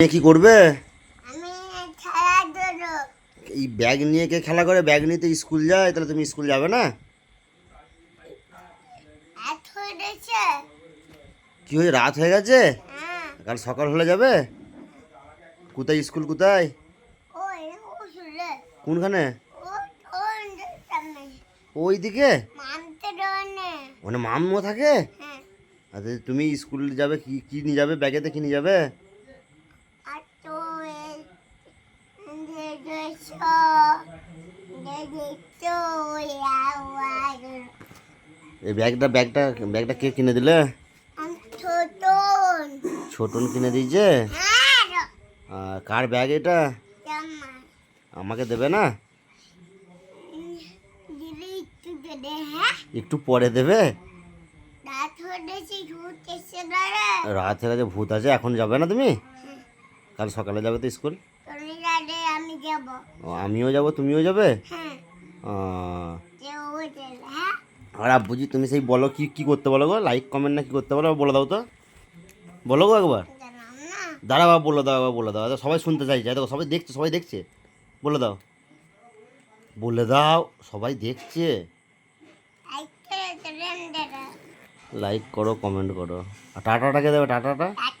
নিয়ে কি করবে? এই ব্যাগ নিয়ে কে খেলা করে? ব্যাগ নিয়ে তো স্কুল যায় তাহলে তুমি স্কুল যাবে না? কি হয়ে রাত হয়ে গেছে? হ্যাঁ। কাল সকাল হলে যাবে? কোথায় স্কুল কোথায়? কোনখানে? ওই দিকে মানে মাম্মু থাকে? হ্যাঁ। আচ্ছা তুমি স্কুল যাবে কি কি নিয়ে যাবে? ব্যাগেতে কি নিয়ে যাবে আর তো দেখছ দেখছ আওয়াজ এই ব্যাগটা ব্যাগটা ব্যাগটা কে কিনে দিলে? ছোটন কিনে দিয়েছে? কার ব্যাগ এটা? আমাকে দেবে না? একটু পরে দেবে? রাত হয়ে গেছে, ভূত আছে, এখন যাবে না তুমি? কাল সকালে যাবে তো স্কুল? আমি যাব। ও, আমিও যাব তুমিও যাবে? হ্যাঁ। হ্যাঁ? আর আব্বুজি তুমি সেই বলো কি কি করতে বলো গো? লাইক কমেন্ট না কি করতে বলো? বলে দাও তো। বলো গো একবার। দাঁড়া বাবা বলে দাও একবার বলে দাও। এত সবাই শুনতে চাইছে। দেখো সবাই দেখছে সবাই দেখছে। বলে দাও। বলে দাও সবাই দেখছে। লাইক করো কমেন্ট করো। আর টাটাটাকে দেবে টাটাটা? টাটা।